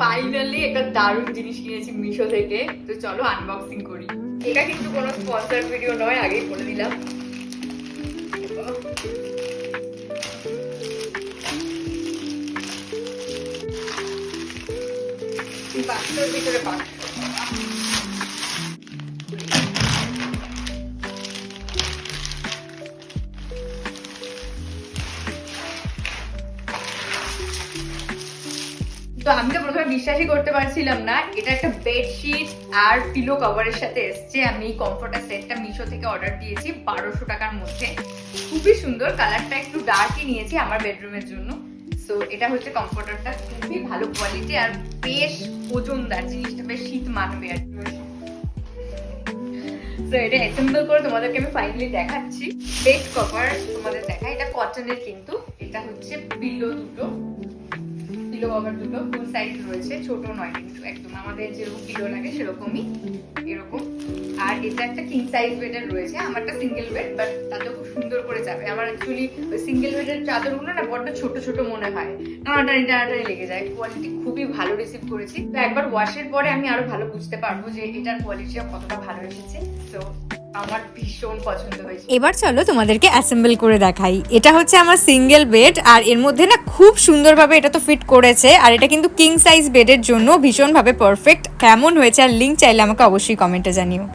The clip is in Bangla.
ফাইনালি একটা দারুণ জিনিস কিনেছি মিশো থেকে। তো চলো আনবক্সিং করি। এটা কিন্তু কোনো স্পন্সর ভিডিও নয়, আগেই বলে দিলাম। বাক্সের ভিতরে বাক্স তো আমি তো প্রথমে বিশ্বাসই করতে পারছিলাম না। এটা একটা বেডশিট আর পিলো কভারের সাথে এসছে। আমি কমফোর্টার সেটটা মিশো থেকে অর্ডার দিয়েছি বারোশো টাকার মধ্যে। খুবই সুন্দর। কালারটা একটু ডার্কই নিয়েছি আমার বেডরুমের জন্য। সো এটা হচ্ছে কমফোর্টারটা খুবই ভালো কোয়ালিটি আর বেশ ওজনদার। জিনিসটা বেশ শীত মানবে আর তো এটা অ্যাসেম্বল করে তোমাদেরকে আমি ফাইনালি দেখাচ্ছি। বেড কভার তোমাদের দেখা এটা কটনের কিন্তু। এটা হচ্ছে পিলো দুটো। পিলো কভার দুটো ফুল সাইজ রয়েছে, ছোট নয় কিন্তু একদম। আমাদের যেরকম পিলো লাগে সেরকমই, এরকম। আর এটা একটা কিং সাইজ বেডের রয়েছে, আমারটা সিঙ্গেল বেড বাট তাতেও খুব সুন্দর করে যাবে আমার অ্যাকচুয়ালি ওই সিঙ্গেল বেডের চাদরগুলো না বড্ড ছোট ছোট মনে হয়। টানাটানি টানাটানি লেগে যায়। কোয়ালিটি খুবই ভালো রিসিভ করেছি। তো একবার ওয়াশের পরে আমি আরও ভালো বুঝতে পারব যে এটার কোয়ালিটিটা কতটা ভালো এসেছে। তো আমার ভীষণ পছন্দ হয়েছে। এবার চলো তোমাদেরকে অ্যাসেম্বল করে দেখাই। এটা হচ্ছে আমার সিঙ্গেল বেড আর এর মধ্যে না খুব সুন্দরভাবে এটা তো ফিট করেছে, আর এটা কিন্তু কিং সাইজ বেডের জন্য ভীষণভাবে পারফেক্ট কেমন হয়েছে আর লিঙ্ক চাইলে আমাকে অবশ্যই কমেন্টে জানিও।